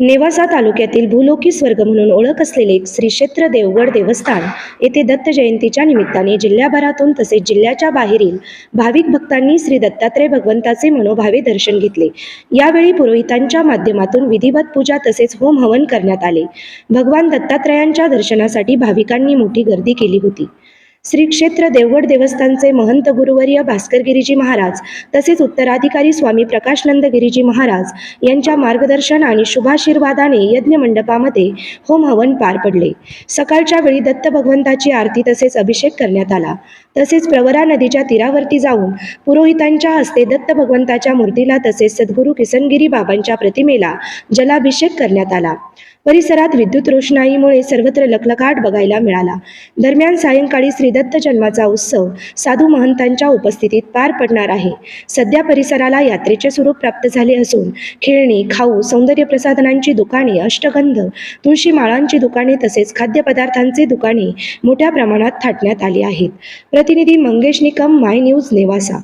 नेवासा तालुक्यातील भूलोकी स्वर्ग म्हणून ओळख असलेले श्री क्षेत्र देवगड देवस्थान येथे दत्त जयंतीच्या निमित्ताने जिल्ह्याभरातून तसेच जिल्ह्याच्या बाहेरील भाविक भक्तांनी श्री दत्तात्रय भगवंताचे मनोभावे दर्शन घेतले. यावेळी पुरोहितांच्या माध्यमातून विधिवत पूजा तसेच होम हवन करण्यात आले. भगवान दत्तात्रयांच्या दर्शनासाठी भाविकांनी मोठी गर्दी केली होती. श्री क्षेत्र देवगड देवस्थानचे महंत गुरुवर्य भास्कर गिरीजी महाराज तसेच उत्तराधिकारी स्वामी प्रकाशनंद गिरीजी महाराज यांच्या मार्गदर्शन आणि शुभाशीर्वादाने यज्ञ मंडपामध्ये होम हवन पार पडले. सकाळच्या वेळी दत्त भगवंताची आरती तसेच अभिषेक करण्यात आला. तसेच प्रवरा नदीच्या तीरावरती जाऊन पुरोहितांच्या हस्ते दत्त भगवंताच्या मूर्तीला तसेच सद्गुरू किसनगिरी बाबांच्या प्रतिमेला जलाभिषेक करण्यात आला. परिसरात विद्युत रोषणाईमुळे सर्वत्र लखलखाट बघायला मिळाला. दरम्यान सायंकाळी श्रीदत्त जन्माचा उत्सव साधू महंतांच्या उपस्थितीत पार पडणार आहे. सध्या परिसराला यात्रेचे स्वरूप प्राप्त झाले असून खेळणी खाऊ सौंदर्य प्रसाधनांची दुकाने अष्टगंध तुळशी माळांची दुकाने तसेच खाद्यपदार्थांचे दुकाने मोठ्या प्रमाणात थाटण्यात आली आहेत. प्रतिनिधी मंगेश निकम माय न्यूज नेवासा.